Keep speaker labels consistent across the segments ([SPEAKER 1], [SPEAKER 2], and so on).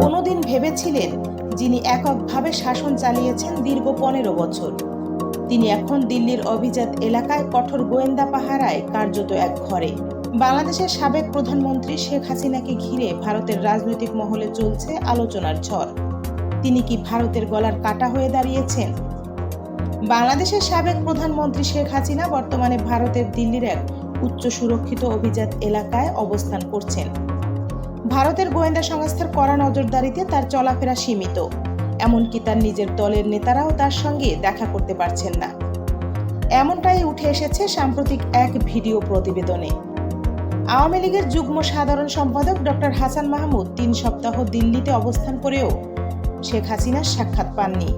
[SPEAKER 1] কোনোদিন ভেবেছিলেন যিনি এককভাবে শাসন চালিয়েছেন দীর্ঘ পনেরো বছর। তিনি এখন দিল্লির অভিজাত এলাকায় কঠোর গোয়েন্দা পাহারায় কার্যত এক ঘরে। বাংলাদেশের সাবেক প্রধানমন্ত্রী শেখ হাসিনাকে ঘিরে ভারতের রাজনৈতিক মহলে চলছে আলোচনার ঝড়। তিনি কি ভারতের গলার কাটা হয়ে দাঁড়িয়েছেন? বাংলাদেশের সাবেক প্রধানমন্ত্রী শেখ হাসিনা বর্তমানে ভারতের দিল্লির এক উচ্চ সুরক্ষিত অভিজাত এলাকায় অবস্থান করছেন। ভারতের গোয়েন্দা সংস্থার কড়া নজরদারিতে তার চলাফেরা সীমিত। এমনকি তার নিজের দলের নেতারাও তার সঙ্গে দেখা করতে পারছেন না। এমনটাই উঠে এসেছে সাম্প্রতিক এক ভিডিও প্রতিবেদনে। আওয়ামী লীগের যুগ্ম সাধারণ সম্পাদক ডক্টর হাসান মাহমুদ তিন সপ্তাহ দিল্লিতে অবস্থান করেও শেখ হাসিনার সাক্ষাৎ পাননি।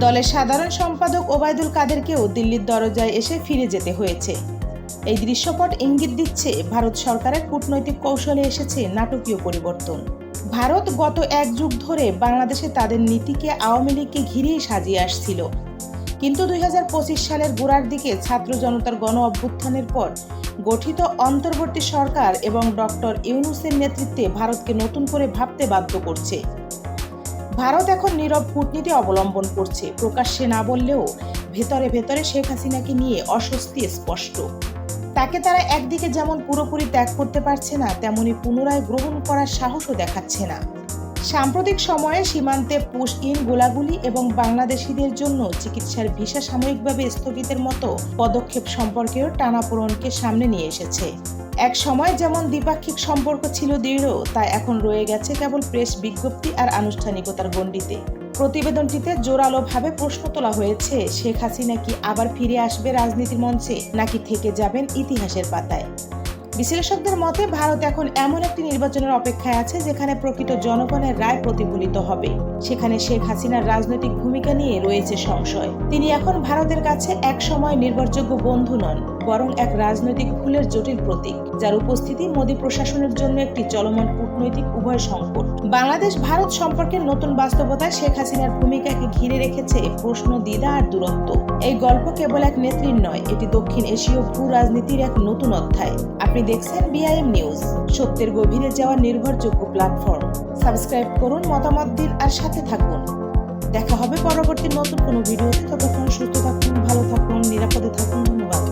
[SPEAKER 1] দলের সাধারণ সম্পাদক ওবায়দুল কাদেরকেও দিল্লির দরজায় এসে ফিরে যেতে হয়েছে। এই দৃশ্যপট ইঙ্গিত দিচ্ছে ভারত সরকারের কূটনৈতিক কৌশলে এসেছে নাটকীয় পরিবর্তন। ভারত গত এক যুগ ধরে বাংলাদেশে তাদের নীতিকে আওয়ামী লীগকে ঘিরেই সাজিয়ে আসছিল। কিন্তু দুই হাজার পঁচিশ সালের গোড়ার দিকে ছাত্র জনতার গণ অভ্যুত্থানের পর গঠিত অন্তর্বর্তী সরকার এবং ডক্টর ইউনুসের নেতৃত্বে ভারতকে নতুন করে ভাবতে বাধ্য করছে। ভারত এখন নীরব কূটনীতি অবলম্বন করছে। প্রকাশ্যে না বললেও ভেতরে ভেতরে শেখ হাসিনাকে নিয়ে অস্বস্তি স্পষ্ট। তাকে তারা একদিকে যেমন পুরোপুরি ত্যাগ করতে পারছে না, তেমনি পুনরায় গ্রহণ করার সাহসও দেখাচ্ছে না। সাম্প্রতিক সময়ে সীমান্তে পুশ ইন গোলাগুলি এবং বাংলাদেশিদের জন্য চিকিৎসার ভিসা সাময়িকভাবে স্থগিতের মতো পদক্ষেপ সম্পর্কেও টানাপোড়নকে সামনে নিয়ে এসেছে। এক সময় যেমন দ্বিপাক্ষিক সম্পর্ক ছিল দৃঢ়, তা এখন রয়ে গেছে কেবল প্রেস বিজ্ঞপ্তি আর আনুষ্ঠানিকতার গণ্ডিতে। প্রতিবেদনটিতে জোরালোভাবে প্রশ্ন তোলা হয়েছে, শেখ হাসিনা কি আবার ফিরে আসবে রাজনীতির মঞ্চে, নাকি থেকে যাবেন ইতিহাসের পাতায়? বিশ্লেষকদের মতে, ভারত এখন এমন একটি নির্বাচনের অপেক্ষায় আছে যেখানে প্রকৃত জনগণের রায় প্রতিফলিত হবে। সেখানে শেখ হাসিনার রাজনৈতিক ভূমিকা নিয়ে রয়েছে সংশয়। তিনি এখন ভারতের কাছে এক সময় নির্ভরযোগ্য বন্ধু নন, বরং এক রাজনৈতিক ভুলের জটিল প্রতীক, যার উপস্থিতি মোদী প্রশাসনের জন্য একটি চলমান কূটনৈতিক উভয় সংকট। বাংলাদেশ ভারত সম্পর্কের নতুন বাস্তবতায় শেখ হাসিনার ভূমিকাকে ঘিরে রেখেছে প্রশ্ন, দ্বিধা আর দূরত্ব এই গল্প কেবল এক নেত্রীর নয়, এটি দক্ষিণ এশীয় ভূ রাজনীতির এক নতুন অধ্যায়। আপনি দেখছেন বিআইএম নিউজ সত্যের গভীরে যাওয়া নির্ভরযোগ্য প্ল্যাটফর্ম সাবস্ক্রাইব করুন মতামত দিন আর সাথে থাকুন। দেখা হবে পরবর্তী নতুন কোনো ভিডিওতে। ততক্ষণ সুস্থ থাকুন, ভালো থাকুন, নিরাপদে থাকুন, ধন্যবাদ।